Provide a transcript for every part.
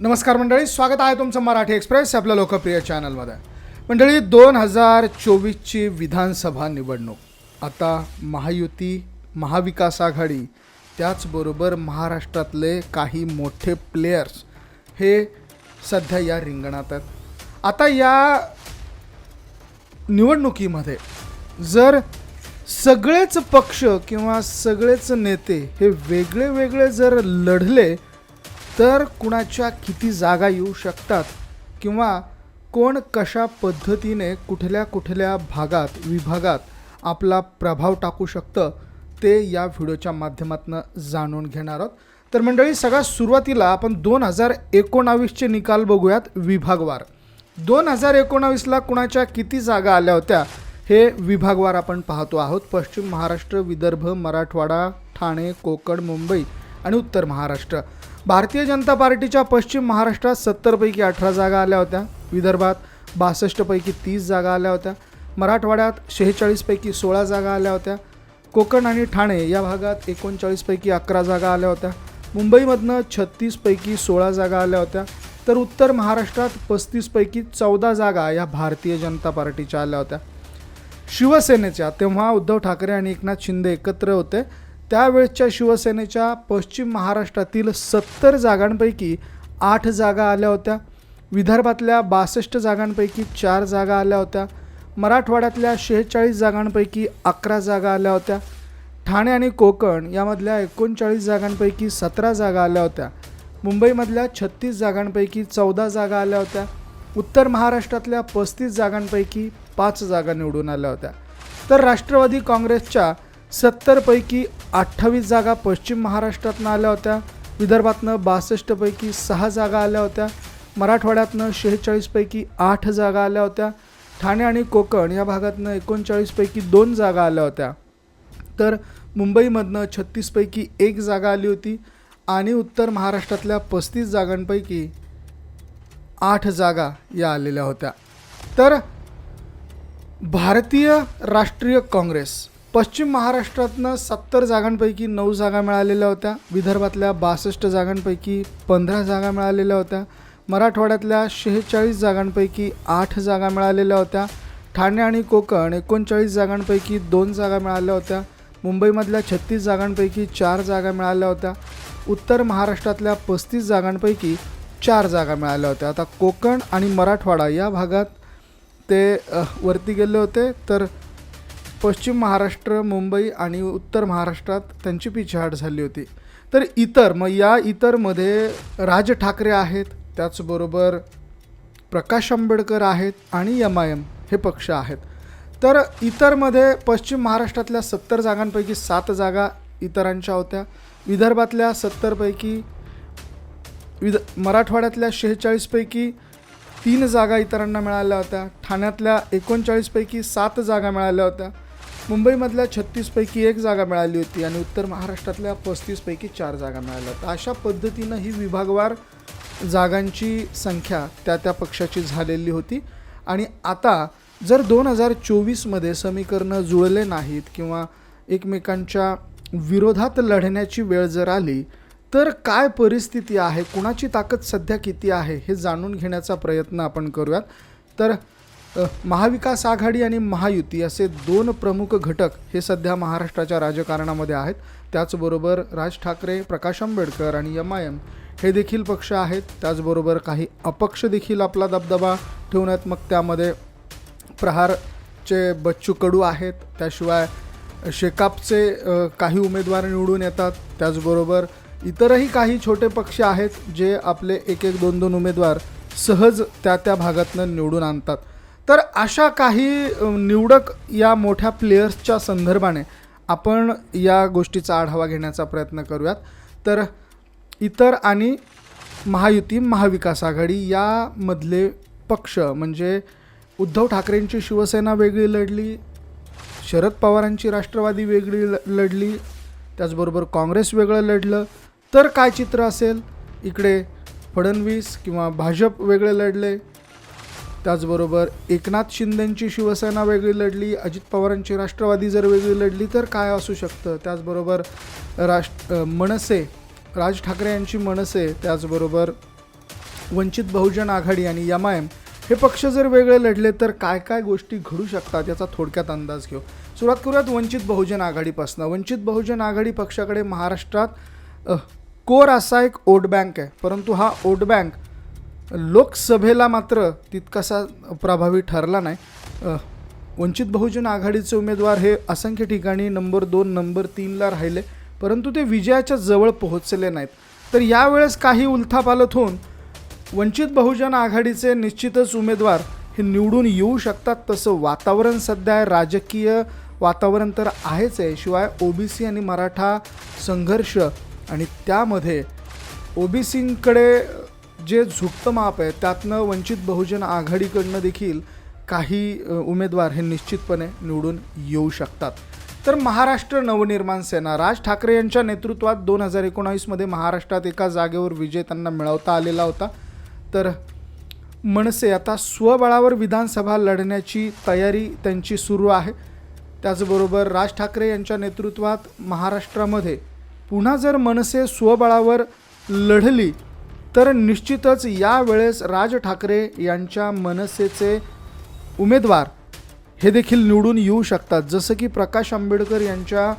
नमस्कार मंडळी स्वागत आहे तुमचं मराठी एक्सप्रेस आपल्या लोकप्रिय चॅनलमध्ये. मंडळी दोन हजार चोवीसची विधानसभा निवडणूक. आता महायुती महाविकास आघाडी त्याचबरोबर महाराष्ट्रातले काही मोठे प्लेयर्स हे सध्या या रिंगणात आहेत. आता या निवडणुकीमध्ये जर सगळेच पक्ष किंवा सगळेच नेते हे वेगळे वेगळे जर लढले तर कुणाच्या किती जागा येऊ शकतात किंवा कोण कशा पद्धतीने कुठल्या कुठल्या भागात विभागात आपला प्रभाव टाकू शकतं ते या व्हिडिओच्या माध्यमातून जाणून घेणार आहोत. तर मंडळी सगळ्यात सुरुवातीला आपण दोन हजार एकोणावीसचे निकाल बघूयात विभागवार. दोन हजार एकोणावीसला कुणाच्या किती जागा आल्या होत्या हे विभागवार आपण पाहतो आहोत. पश्चिम महाराष्ट्र विदर्भ मराठवाडा ठाणे कोकण मुंबई आणि उत्तर महाराष्ट्र. भारतीय जनता पार्टीच्या पश्चिम महाराष्ट्रात सत्तरपैकी अठरा जागा आल्या होत्या. विदर्भात बासष्टपैकी तीस जागा आल्या होत्या. मराठवाड्यात शेहेचाळीसपैकी सोळा जागा आल्या होत्या. कोकण आणि ठाणे या भागात एकोणचाळीसपैकी अकरा जागा आल्या होत्या. मुंबईमधनं छत्तीसपैकी सोळा जागा आल्या होत्या. तर उत्तर महाराष्ट्रात पस्तीसपैकी चौदा जागा या भारतीय जनता पार्टीच्या आल्या होत्या. शिवसेनेच्या तेव्हा उद्धव ठाकरे आणि एकनाथ शिंदे एकत्र होते. त्यावेळच्या शिवसेनेच्या पश्चिम महाराष्ट्रातील सत्तर जागांपैकी आठ जागा आल्या होत्या. विदर्भातल्या बासष्ट जागांपैकी चार जागा आल्या होत्या. मराठवाड्यातल्या शेहेचाळीस जागांपैकी अकरा जागा आल्या होत्या. ठाणे आणि कोकण यामधल्या एकोणचाळीस जागांपैकी सतरा जागा आल्या होत्या. मुंबईमधल्या छत्तीस जागांपैकी चौदा जागा आल्या होत्या. उत्तर महाराष्ट्रातल्या पस्तीस जागांपैकी पाच जागा निवडून आल्या होत्या. तर राष्ट्रवादी काँग्रेसच्या सत्तरपैकी अठ्ठावीस जागा पश्चिम महाराष्ट्रातनं आल्या होत्या. विदर्भातनं बासष्टपैकी सहा जागा आल्या होत्या. मराठवाड्यातनं शेहेचाळीसपैकी आठ जागा आल्या होत्या. ठाणे आणि कोकण या भागातनं एकोणचाळीसपैकी दोन जागा आल्या होत्या. तर मुंबईमधनं छत्तीसपैकी एक जागा आली होती आणि उत्तर महाराष्ट्रातल्या पस्तीस जागांपैकी आठ जागा या आलेल्या होत्या. तर भारतीय राष्ट्रीय काँग्रेस पश्चिम महाराष्ट्रातनं सत्तर जागांपैकी नऊ जागा मिळालेल्या होत्या. विदर्भातल्या बासष्ट जागांपैकी पंधरा जागा मिळालेल्या होत्या. मराठवाड्यातल्या शेहेचाळीस जागांपैकी आठ जागा मिळालेल्या होत्या. ठाणे आणि कोकण एकोणचाळीस जागांपैकी दोन जागा मिळाल्या होत्या. मुंबईमधल्या छत्तीस जागांपैकी चार जागा मिळाल्या होत्या. उत्तर महाराष्ट्रातल्या पस्तीस जागांपैकी चार जागा मिळाल्या होत्या. आता कोकण आणि मराठवाडा या भागात ते वरती गेले होते. तर पश्चिम महाराष्ट्र मुंबई आणि उत्तर महाराष्ट्रात त्यांची पिछाड झाली होती. तर इतर मग या इतरमध्ये राज ठाकरे आहेत त्याचबरोबर प्रकाश आंबेडकर आहेत आणि एम आय एम हे पक्ष आहेत. तर इतरमध्ये पश्चिम महाराष्ट्रातल्या सत्तर जागांपैकी सात जागा इतरांच्या होत्या. विदर्भातल्या सत्तरपैकी विद मराठवाड्यातल्या शेहेचाळीसपैकी तीन जागा इतरांना मिळाल्या होत्या. ठाण्यातल्या एकोणचाळीसपैकी सात जागा मिळाल्या होत्या. मुंबईमधल्या छत्तीसपैकी एक जागा मिळाली होती आणि उत्तर महाराष्ट्रातल्या पस्तीसपैकी चार जागा मिळाल्या तर अशा पद्धतीनं ही विभागवार जागांची संख्या त्या त्या पक्षाची झालेली होती. आणि आता जर दोन हजार चोवीसमध्ये समीकरणं जुळले नाहीत किंवा एकमेकांच्या विरोधात लढण्याची वेळ जर आली तर काय परिस्थिती आहे? कुणाची ताकद सध्या किती आहे? हे जाणून घेण्याचा प्रयत्न आपण करूयात. तर महाविकास आघाडी आणि महायुती असे दोन प्रमुख घटक हे सध्या महाराष्ट्राच्या राजकारणामध्ये आहेत. त्याचबरोबर राज ठाकरे प्रकाश आंबेडकर आणि एम आय एम हे देखील पक्ष आहेत. त्याचबरोबर काही अपक्ष देखील आपला दबदबा ठेवून आहेत मग त्यामध्ये प्रहारचे बच्चू कडू आहेत. त्याशिवाय शेकापचे काही उमेदवार निवडून येतात. त्याचबरोबर इतरही काही छोटे पक्ष आहेत जे आपले एक एक दोन दोन उमेदवार सहज त्या त्या भागातनं निवडून आणतात. तर अशा काही निवडक या मोठ्या प्लेयर्सच्या संदर्भाने आपण या गोष्टीचा आढावा घेण्याचा प्रयत्न करूयात. तर इतर आणि महायुती महाविकास आघाडी यामधले पक्ष म्हणजे उद्धव ठाकरेंची शिवसेना वेगळी लढली शरद पवारांची राष्ट्रवादी वेगळी ल- लढली त्याचबरोबर काँग्रेस वेगळं लढलं. तर काय चित्र असेल? इकडे फडणवीस किंवा भाजप वेगळे लढले. त्याचबरोबर एकनाथ शिंदेंची शिवसेना वेगळी लढली अजित पवारांची राष्ट्रवादी जर वेगळी लढली तर काय असू शकतं? त्याचबरोबर राष्ट्र मनसे राज ठाकरे यांची मनसे त्याचबरोबर वंचित बहुजन आघाडी आणि एम आय एम हे पक्ष जर वेगळे लढले तर काय काय गोष्टी घडू शकतात याचा थोडक्यात अंदाज घेऊ. सुरुवात करूयात वंचित बहुजन आघाडीपासून. वंचित बहुजन आघाडी पक्षाकडे महाराष्ट्रात कोर असा एक वोट बँक आहे. परंतु हा वोट बँक लोकसभेला मात्र तितकासा प्रभावी ठरला नाही. वंचित बहुजन आघाडीचे उमेदवार हे असंख्य ठिकाणी नंबर दोन नंबर तीनला राहिले परंतु ते विजयाच्या जवळ पोहोचले नाहीत. तर यावेळेस काही उलथापालथ होऊन वंचित बहुजन आघाडीचे निश्चितच उमेदवार हे निवडून येऊ शकतात तसं वातावरण सध्या राजकीय वातावरण तर आहेच आहे. शिवाय ओबीसी आणि मराठा संघर्ष आणि त्यामध्ये ओबीसींकडे जे झुकतं माप आहे त्यातनं वंचित बहुजन आघाडीकडनं देखील काही उमेदवार हे निश्चितपणे निवडून येऊ शकतात. तर महाराष्ट्र नवनिर्माण सेना राज ठाकरे यांच्या नेतृत्वात दोन हजार एकोणावीसमध्ये महाराष्ट्रात एका जागेवर विजय त्यांना मिळवता आलेला होता. तर मनसे आता स्वबळावर विधानसभा लढण्याची तयारी त्यांची सुरू आहे. त्याचबरोबर राज ठाकरे यांच्या नेतृत्वात महाराष्ट्रामध्ये पुन्हा जर मनसे स्वबळावर लढली तर निश्चितच यावेळेस राज ठाकरे यांच्या मनसेचे उमेदवार हे देखील निवडून येऊ शकतात. जसं की प्रकाश आंबेडकर यांच्या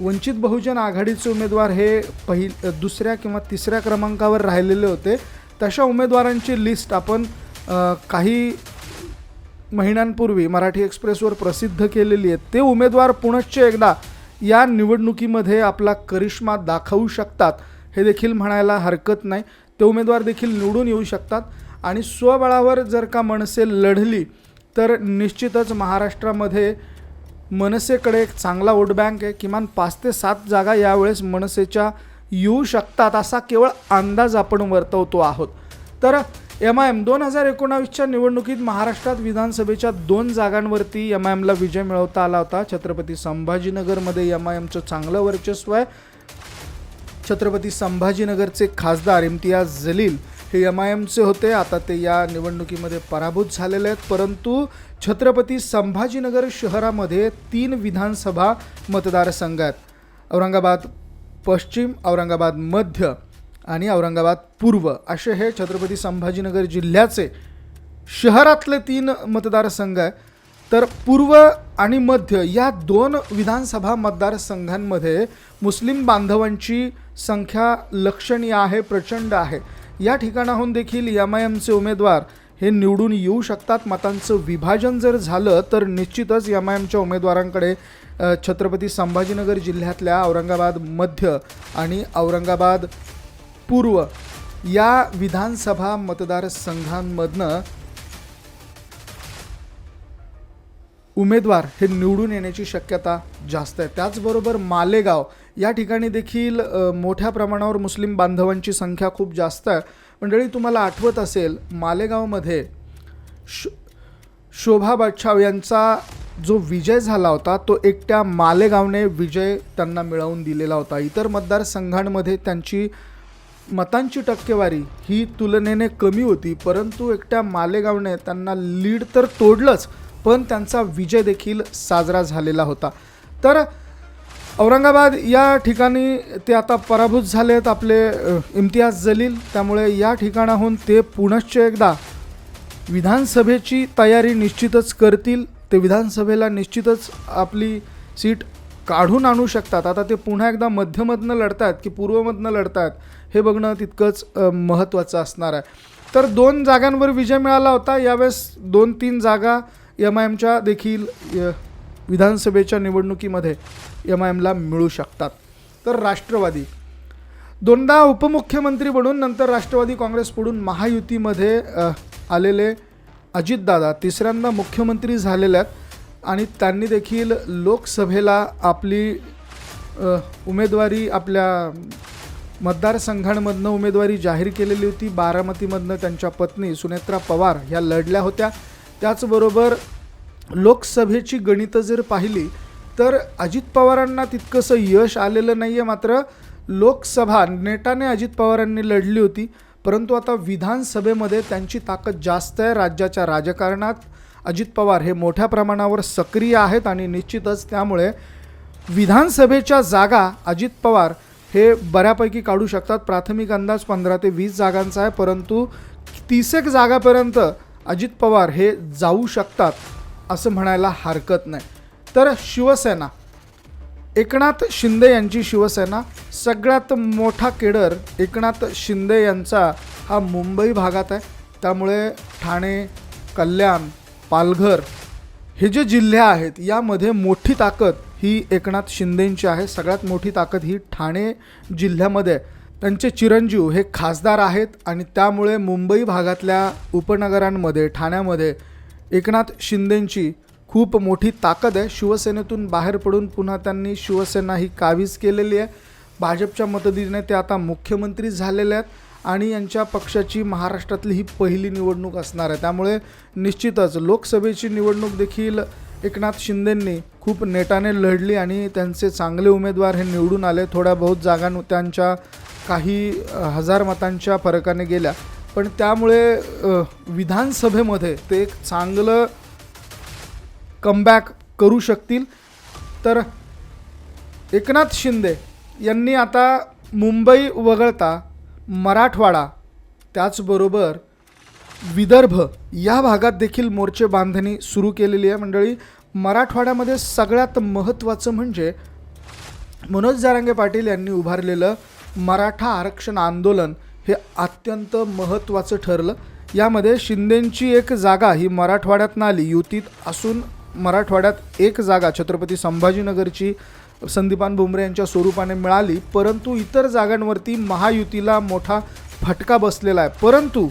वंचित बहुजन आघाडीचे उमेदवार हे पहिल दुसऱ्या किंवा तिसऱ्या क्रमांकावर राहिलेले होते. तशा उमेदवारांची लिस्ट आपण काही महिन्यांपूर्वी मराठी एक्सप्रेसवर प्रसिद्ध केलेली आहे. ते उमेदवार पुनश्च एकदा या निवडणुकीमध्ये आपला करिश्मा दाखवू शकतात हे देखील म्हणायला हरकत नाही. ते उमेदवार देखील निवडून येऊ शकतात. आणि स्वबळावर जर का मनसे लढली तर निश्चितच महाराष्ट्रामध्ये मनसेकडे एक चांगला वोट बँक आहे. किमान पाच ते सात जागा यावेळेस मनसेच्या येऊ शकतात असा केवळ अंदाज आपण वर्तवतो आहोत. तर एम आय एम दोन हजार एकोणावीसच्या निवडणुकीत महाराष्ट्रात विधानसभेच्या दोन जागांवरती एम आय एमला विजय मिळवता आला होता. छत्रपती संभाजीनगरमध्ये एम आय एमचं चांगलं वर्चस्व आहे. छत्रपती संभाजीनगरचे खासदार इम्तियाज जलील हे एम आय एमचे होते. आता ते या निवडणुकीमध्ये पराभूत झालेले आहेत. परंतु छत्रपती संभाजीनगर शहरामध्ये तीन विधानसभा मतदारसंघ आहेत. औरंगाबाद पश्चिम औरंगाबाद मध्य आणि औरंगाबाद पूर्व असे हे छत्रपती संभाजीनगर जिल्ह्याचे शहरातले तीन मतदारसंघ आहे तर पूर्व आणि मध्य या दोन विधानसभा मतदारसंघांमध्ये मुस्लिम बांधवांची संख्या लक्षणीय आहे प्रचंड आहे. या ठिकाणाहून देखील एम आय एमचे उमेदवार हे निवडून येऊ शकतात. मतांचं विभाजन जर झालं तर निश्चितच एम आय एमच्या उमेदवारांकडे छत्रपती संभाजीनगर जिल्ह्यातल्या औरंगाबाद मध्य आणि औरंगाबाद पूर्व या विधानसभा मतदारसंघांमधनं उमेदवार हे निवडून येण्याची शक्यता जास्त आहे. त्याचबरोबर मालेगाव या ठिकाणी देखील मोठ्या प्रमाणावर मुस्लिम बांधवांची संख्या खूप जास्त आहे. मंडळी तुम्हाला आठवत असेल मालेगावमध्ये शो शोभा बादशाव यांचा जो विजय झाला होता तो एकट्या मालेगावने विजय त्यांना मिळवून दिलेला होता. इतर मतदारसंघांमध्ये त्यांची मतांची टक्केवारी ही तुलनेने कमी होती परंतु एकट्या मालेगावने त्यांना लीड तर तोडलंच पण त्यांचा विजय देखील साजरा झालेला होता. तर औरंगाबाद या ठिकाणी ते आता पराभूत झाले आहेत आपले इम्तियाज जलील. त्यामुळे या ठिकाणाहून ते पुनश्च एकदा विधानसभेची तयारी निश्चितच करतील. ते विधानसभेला निश्चितच आपली सीट काढून आणू शकतात. आता ते पुन्हा एकदा मध्यमधनं लढतायत की पूर्वमधनं लढतायत हे बघणं तितकंच महत्त्वाचं असणार आहे. तर दोन जागांवर विजय मिळाला होता. यावेळेस दोन तीन जागा एम आय एमच्या देखील विधानसभेच्या निवडणुकीमध्ये एम आय एमला मिळू शकतात. तर राष्ट्रवादी. दोनदा उपमुख्यमंत्री बनून नंतर राष्ट्रवादी काँग्रेस पुढून महायुतीमध्ये आलेले अजितदादा तिसऱ्यांदा मुख्यमंत्री झालेले आहेत. आणि त्यांनी देखील लोकसभेला आपली उमेदवारी आपल्या मतदारसंघांमधनं उमेदवारी जाहीर केलेली होती. बारामतीमधनं त्यांच्या पत्नी सुनेत्रा पवार ह्या लढल्या होत्या. त्याचबरोबर लोकसभेची गणितं जर पाहिली तर अजित पवारांना तितकंसं यश आलेलं नाही आहे मात्र लोकसभा नेटाने अजित पवारांनी लढली होती. परंतु आता विधानसभेमध्ये त्यांची ताकद जास्त आहे राज्याच्या राजकारणात. अजित पवार हे मोठ्या प्रमाणावर सक्रिय आहेत आणि निश्चितच त्यामुळे विधानसभेच्या जागा अजित पवार हे बऱ्यापैकी काढू शकतात. प्राथमिक अंदाज पंधरा ते वीस जागांचा आहे परंतु तीसेक जागापर्यंत अजित पवार हे जाऊ शकतात असं म्हणायला हरकत नाही. तर शिवसेना एकनाथ शिंदे यांची शिवसेना सगळ्यात मोठा केडर एकनाथ शिंदे यांचा हा मुंबई भागात आहे. त्यामुळे ठाणे कल्याण पालघर हे जे जिल्हे आहेत यामध्ये मोठी ताकद ही एकनाथ शिंदेंची आहे. सगळ्यात मोठी ताकद ही ठाणे जिल्ह्यामध्ये आहे. त्यांचे चिरंजीव हे खासदार आहेत आणि त्यामुळे मुंबई भागातल्या उपनगरांमध्ये ठाण्यामध्ये एकनाथ शिंदेंची खूप मोठी ताकद आहे. शिवसेनेतून बाहेर पडून पुन्हा त्यांनी शिवसेना ही कावीज केलेली आहे. भाजपच्या मदतीने ते आता मुख्यमंत्री झालेले आहेत आणि यांच्या पक्षाची महाराष्ट्रातली ही पहिली निवडणूक असणार आहे. त्यामुळे निश्चितच लोकसभेची निवडणूक देखील एकनाथ शिंदेंनी खूप नेटाने लढली आणि त्यांचे चांगले उमेदवार हे निवडून आले. थोड्या बहुत जागा त्यांच्या काही हजार मतांच्या फरकाने गेल्या. पण त्यामुळे विधानसभेमध्ये ते एक चांगलं कमबॅक करू शकतील. तर एकनाथ शिंदे यांनी आता मुंबई वगळता मराठवाडा त्याचबरोबर विदर्भ या भागात देखील मोर्चे बांधणी सुरू केलेली आहे. मंडळी मराठवाड्यामध्ये सगळ्यात महत्त्वाचं म्हणजे मनोज जारांगे पाटील यांनी उभारलेलं मराठा आरक्षण आंदोलन हे अत्यंत महत्त्वाचं ठरलं. यामध्ये शिंदेंची एक जागा ही मराठवाड्यात आली युतीत असून मराठवाड्यात एक जागा छत्रपती संभाजीनगरची संदीपान भुमरे यांच्या स्वरूपाने मिळाली. परंतु इतर जागांवरती महायुतीला मोठा फटका बसलेला आहे. परंतु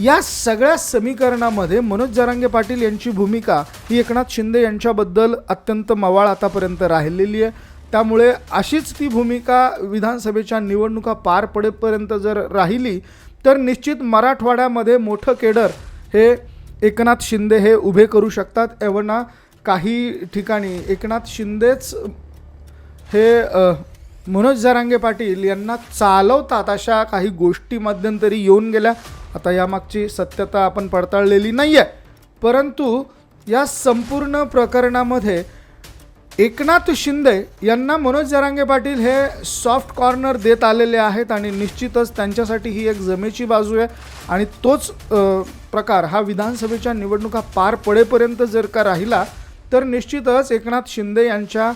या सगळ्या समीकरणामध्ये मनोज जरांगे पाटील यांची भूमिका ही एकनाथ शिंदे यांच्याबद्दल अत्यंत मवाळ आतापर्यंत राहिलेली आहे. त्यामुळे अशीच ती भूमिका विधानसभेच्या निवडणुका पार पडेपर्यंत जर राहिली तर निश्चित मराठवाड्यामध्ये मोठं केडर हे एकनाथ शिंदे हे उभे करू शकतात. एवढा काही ठिकाणी एकनाथ शिंदेच हे मनोज जरांगे पाटील यांना चालवतात अशा काही गोष्टी मध्यंतरी येऊन गेल्या. आता यामागची सत्यता आपण पडताळलेली नाही आहे परंतु या संपूर्ण प्रकरणामध्ये एकनाथ शिंदे यांना मनोज जरांगे पाटील हे सॉफ्ट कॉर्नर देत आलेले आहेत आणि निश्चितच त्यांच्यासाठी ही एक जमेची बाजू आहे. आणि तोच प्रकार हा विधानसभेच्या निवडणुका पार पडेपर्यंत जर का राहिला तर निश्चितच एकनाथ शिंदे यांच्या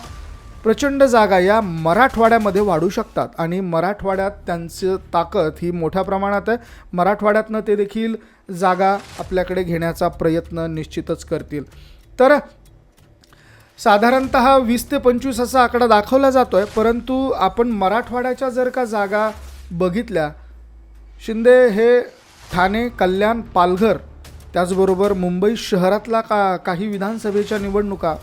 प्रचंड जागा या मराठवाड्यामध्ये वाढू शकतात. आणि मराठवाड्यात त्यांचं ताकद ही मोठ्या प्रमाणात आहे. मराठवाड्यातनं ते देखील जागा आपल्याकडे घेण्याचा प्रयत्न निश्चितच करतील. तर साधारणत वीस ते पंचवीस असा आकडा दाखवला जातो आहे परंतु आपण मराठवाड्याच्या जर का जागा बघितल्या शिंदे हे ठाणे कल्याण पालघर त्याचबरोबर मुंबई शहरातला का काही विधानसभेच्या निवडणुका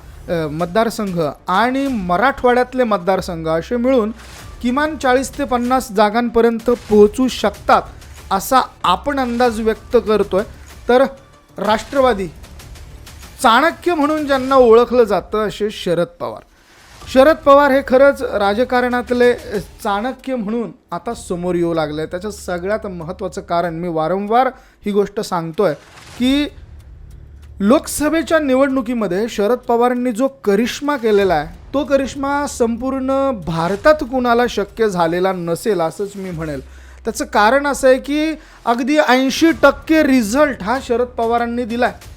मतदारसंघ आणि मराठवाड्यातले मतदारसंघ असे मिळून किमान चाळीस ते पन्नास जागांपर्यंत पोहोचू शकतात असा आपण अंदाज व्यक्त करतो आहे तर राष्ट्रवादी चाणक्य म्हणून ज्यांना ओळखलं जातं असे शरद पवार. शरद पवार हे खरंच राजकारणातले चाणक्य म्हणून आता समोर येऊ लागले. त्याचं सगळ्यात महत्त्वाचं कारण मी वारंवार ही गोष्ट सांगतो आहे की लोकसभेच्या निवडणुकीमध्ये शरद पवारांनी जो करिश्मा केलेला आहे तो करिश्मा संपूर्ण भारतात कुणाला शक्य झालेला नसेल असंच मी म्हणेल. त्याचं कारण असं आहे की अगदी ऐंशी टक्के रिझल्ट हा शरद पवारांनी दिला आहे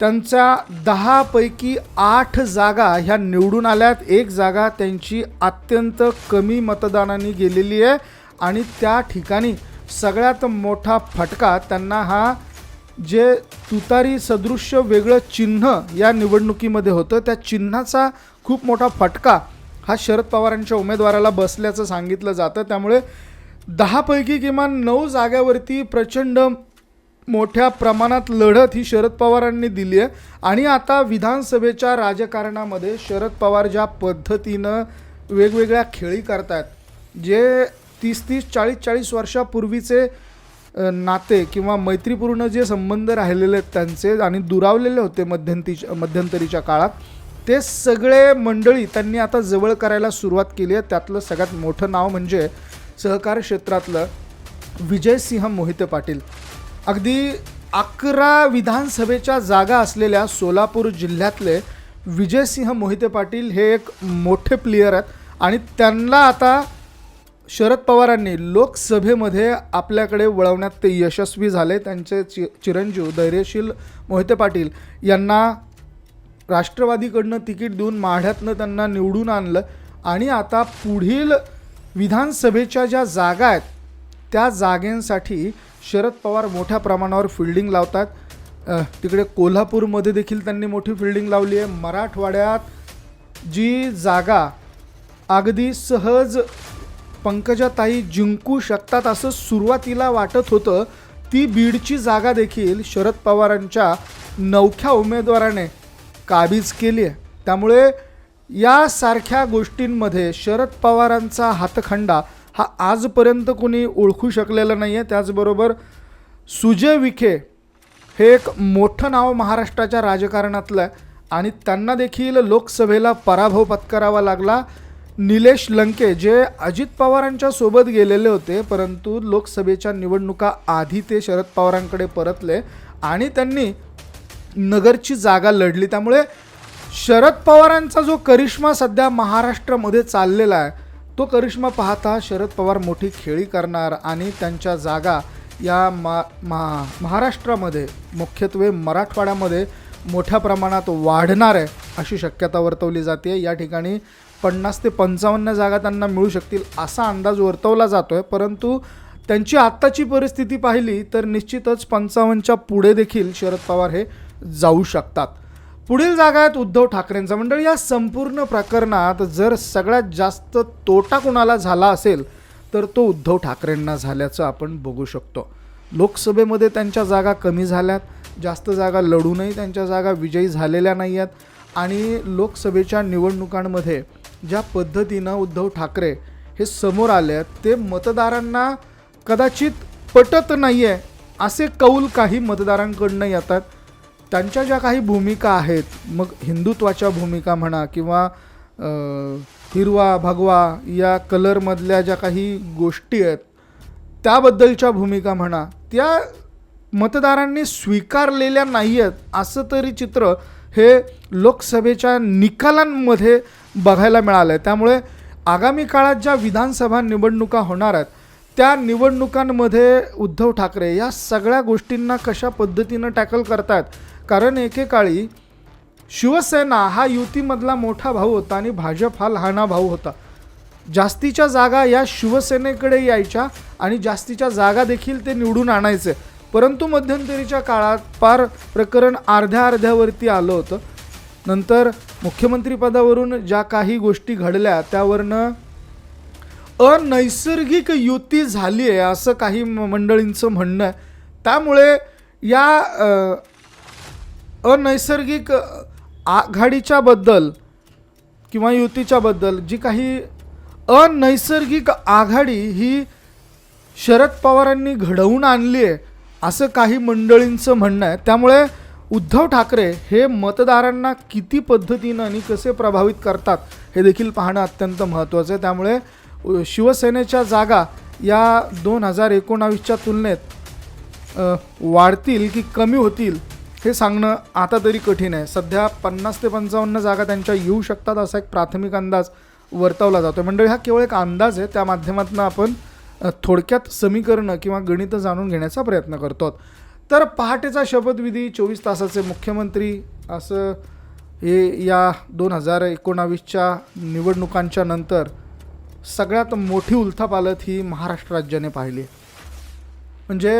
त्यांच्या दहापैकी आठ जागा ह्या निवडून आल्यात. एक जागा त्यांची अत्यंत कमी मतदानाने गेलेली आहे आणि त्या ठिकाणी सगळ्यात मोठा फटका त्यांना हा जे तुतारी सदृश्य वेगळं चिन्ह या निवडणुकीमध्ये होतं त्या चिन्हाचा खूप मोठा फटका हा शरद पवारांच्या उमेदवाराला बसल्याचं सांगितलं जातं. त्यामुळे दहापैकी किमान नऊ जाग्यावरती प्रचंड मोठ्या प्रमाणात लढत ही शरद पवारांनी दिली आहे. आणि आता विधानसभेच्या राजकारणामध्ये शरद पवार ज्या पद्धतीनं वेगवेगळ्या खेळी करतायत जे तीस तीस चाळीस चाळीस वर्षापूर्वीचे नाते किंवा मैत्रीपूर्ण जे संबंध राहिलेले आहेत त्यांचे आणि दुरावलेले होते मध्यंतीच्या मध्यंतरीच्या काळात ते सगळे मंडळी त्यांनी आता जवळ करायला सुरुवात केली आहे. त्यातलं सगळ्यात मोठं नाव म्हणजे सहकार क्षेत्रातलं विजयसिंह मोहिते पाटील. अगदी अकरा विधानसभेच्या जागा असलेल्या सोलापूर जिल्ह्यातले विजयसिंह मोहिते पाटील हे एक मोठे प्लेयर आहेत. आणि त्यांना आता शरद पवारांनी लोकसभेमध्ये आपल्याकडे वळवण्यात ते यशस्वी झाले. त्यांचे चि चिरंजीव धैर्यशील मोहिते पाटील यांना राष्ट्रवादीकडनं तिकीट देऊन माढ्यातनं त्यांना निवडून आणलं. आणि आता पुढील विधानसभेच्या ज्या जागा आहेत त्या जागेंसाठी शरद पवार मोठ्या प्रमाणावर फिल्डिंग लावतात. तिकडे कोल्हापूरमध्ये देखील त्यांनी मोठी फिल्डिंग लावली आहे. मराठवाड्यात जी जागा अगदी सहज पंकजाताई जिंकू शकतात असं सुरुवातीला वाटत होतं ती बीडची जागा देखील शरद पवारांच्या नवख्या उमेदवाराने काबीज केली आहे. त्यामुळे यासारख्या गोष्टींमध्ये शरद पवारांचा हातखंडा हा आजपर्यंत कोणी ओळखू शकलेला नाही आहे त्याचबरोबर सुजय विखे हे एक मोठं नाव महाराष्ट्राच्या राजकारणातलं आहे आणि त्यांना देखील लोकसभेला पराभव पत्करावा लागला. निलेश लंके जे अजित पवारांच्या सोबत गेलेले होते परंतु लोकसभेच्या निवडणुका आधी ते शरद पवारांकडे परतले आणि त्यांनी नगरची जागा लढली. त्यामुळे शरद पवारांचा जो करिश्मा सध्या महाराष्ट्रामध्ये चाललेला आहे तो करिश्मा पाहता शरद पवार मोठी खेळी करणार आणि त्यांच्या जागा या मा महा महाराष्ट्रामध्ये मुख्यत्वे मराठवाड्यामध्ये मोठ्या प्रमाणात वाढणार आहे अशी शक्यता वर्तवली जाते. या ठिकाणी पन्नास ते पंचावन्न जागा त्यांना मिळू शकतील असा अंदाज वर्तवला जातो आहे परंतु त्यांची आत्ताची परिस्थिती पाहिली तर निश्चितच पंचावन्नच्या पुढे देखील शरद पवार हे जाऊ शकतात. पुढील जागा आहेत उद्धव ठाकरेंचा मंडळ या संपूर्ण प्रकरणात जर सगळ्यात जास्त तोटा कुणाला झाला असेल तर तो उद्धव ठाकरेंना झाल्याचं आपण बघू शकतो. लोकसभेमध्ये त्यांच्या जागा कमी झाल्यात जास्त जागा लढूनही त्यांच्या जागा विजयी झालेल्या नाही आहेत आणि लोकसभेच्या निवडणुकांमध्ये ज्या पद्धतीनं उद्धव ठाकरे हे समोर आले आहेत ते मतदारांना कदाचित पटत नाही आहे असे कौल काही मतदारांकडनं येतात. त्यांच्या ज्या काही भूमिका आहेत मग हिंदुत्वाच्या भूमिका म्हणा किंवा हिरवा भगवा या कलरमधल्या ज्या काही गोष्टी आहेत त्याबद्दलच्या भूमिका म्हणा त्या मतदारांनी स्वीकारलेल्या नाही आहेत असं तरी चित्र हे लोकसभेच्या निकालांमध्ये बघायला मिळालं आहे त्यामुळे आगामी काळात ज्या विधानसभा निवडणुका होणार आहेत त्या निवडणुकांमध्ये उद्धव ठाकरे या सगळ्या गोष्टींना कशा पद्धतीनं टॅकल करतात कारण एकेकाळी शिवसेना हा युतीमधला मोठा भाऊ होता आणि भाजप हा लहाना भाऊ होता. जास्तीच्या जागा या शिवसेनेकडे यायच्या आणि जास्तीच्या जागा देखील ते निवडून आणायचे. परंतु मध्यंतरीच्या काळात पार प्रकरण अर्ध्या अर्ध्यावरती आलं होतं. नंतर मुख्यमंत्रीपदावरून ज्या काही गोष्टी घडल्या त्यावरनं अनैसर्गिक युती झाली आहे असं काही मंडळींचं म्हणणं आहे. त्यामुळे या अनैसर्गिक आघाडीच्याबद्दल किंवा युतीच्याबद्दल जी काही अनैसर्गिक आघाडी ही शरद पवारांनी घडवून आणली आहे असं काही मंडळींचं म्हणणं आहे. त्यामुळे उद्धव ठाकरे हे मतदारांना किती पद्धतीनं आणि कसे प्रभावित करतात हे देखील पाहणं अत्यंत महत्त्वाचं आहे. त्यामुळे शिवसेनेच्या जागा या दोन हजार एकोणावीसच्या तुलनेत वाढतील की कमी होतील हे सांगणं आता तरी कठीण आहे. सध्या पन्नास ते पंचावन्न जागा त्यांच्या येऊ शकतात असा एक प्राथमिक अंदाज वर्तवला जातो मंडळी हा केवळ एक अंदाज आहे. त्या माध्यमातून आपण थोडक्यात समीकरणं किंवा गणितं जाणून घेण्याचा प्रयत्न करतो तर पहाटेचा शपथविधी चोवीस तासाचे मुख्यमंत्री असं हे या दोन हजार एकोणावीसच्या निवडणुकांच्या नंतर सगळ्यात मोठी उलथापालथ ही महाराष्ट्र राज्याने पाहिली म्हणजे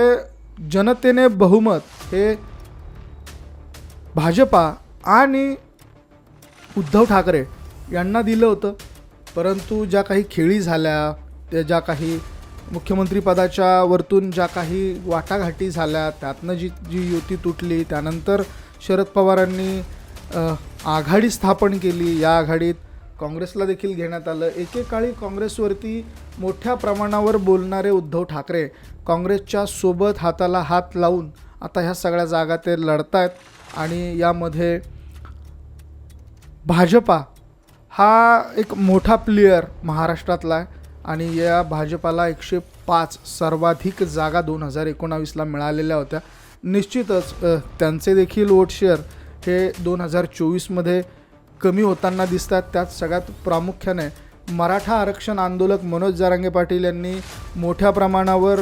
जनतेने बहुमत हे भाजपा आणि उद्धव ठाकरे यांना दिलं होतं. परंतु ज्या काही खेळी झाल्या त्या ज्या काही मुख्यमंत्रीपदाच्या वरतून ज्या काही वाटाघाटी झाल्या त्यातनं जी जी युती तुटली त्यानंतर शरद पवारांनी आघाडी स्थापन केली. या आघाडीत काँग्रेसला देखील घेण्यात आलं. एकेकाळी काँग्रेसवरती मोठ्या प्रमाणावर बोलणारे उद्धव ठाकरे काँग्रेसच्या सोबत हाताला हात लावून आता ह्या सगळ्या जागा ते लढतायत. आणि यामध्ये भाजपा हा एक मोठा प्लेयर महाराष्ट्रातला आहे. आणि या भाजपाला एकशे पाच सर्वाधिक जागा दोन हजार एकोणावीसला मिळालेल्या होत्या. निश्चितच त्यांचे देखील वोट शेअर हे दोन हजार चोवीसमध्ये कमी होताना दिसतात. त्यात सगळ्यात प्रामुख्याने मराठा आरक्षण आंदोलक मनोज जारांगे पाटील यांनी मोठ्या प्रमाणावर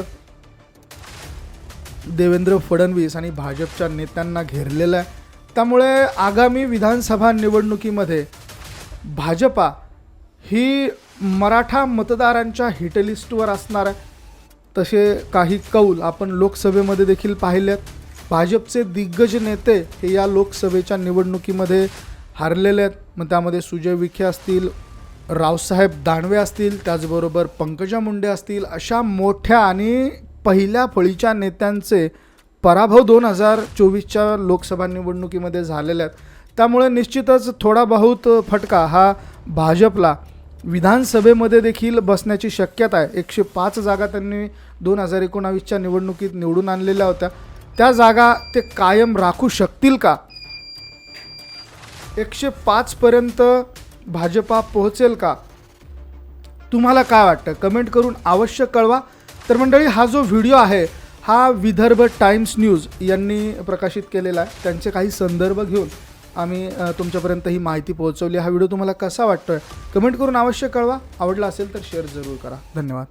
देवेंद्र फडणवीस आणि भाजपच्या नेत्यांना घेरलेलं आहे. त्यामुळे आगामी विधानसभा निवडणुकीमध्ये भाजपा ही मराठा मतदारांच्या हिटलिस्टवर असणार आहे. तसे काही कौल आपण लोकसभेमध्ये देखील पाहिलेत भाजपचे दिग्गज नेते हे या लोकसभेच्या निवडणुकीमध्ये हारलेले आहेत. मग त्यामध्ये सुजय विखे असतील रावसाहेब दानवे असतील त्याचबरोबर पंकजा मुंडे असतील अशा मोठ्या आणि पहिल्या फळीच्या नेत्यांचे पराभव दोन हजार चोवीसच्या लोकसभा निवडणुकीमध्ये झालेले आहेत. त्यामुळे निश्चितच थोडा बहुत फटका हा भाजपला. विधानसभेमध्ये देखील बसण्याची शक्यता आहे. एकशे पाच जागा त्यांनी दोन हजार एकोणावीसच्या निवडणुकीत निवडून आणलेल्या होत्या. त्या जागा ते कायम राखू शकतील का? एकशे पाचपर्यंत भाजपा पोहोचेल का? तुम्हाला काय वाटतं? कमेंट करून अवश्य कळवा. तर मंडळी हा जो व्हिडिओ आहे हा विदर्भ टाइम्स न्यूज यांनी प्रकाशित केलेला आहे. त्यांचे काही संदर्भ घेऊन आम्ही तुमच्यापर्यंत ही माहिती पोहोचवली. हा व्हिडिओ तुम्हाला कसा वाटतोय? कमेंट करून अवश्य कळवा. आवडला असेल तर शेअर जरूर करा. धन्यवाद.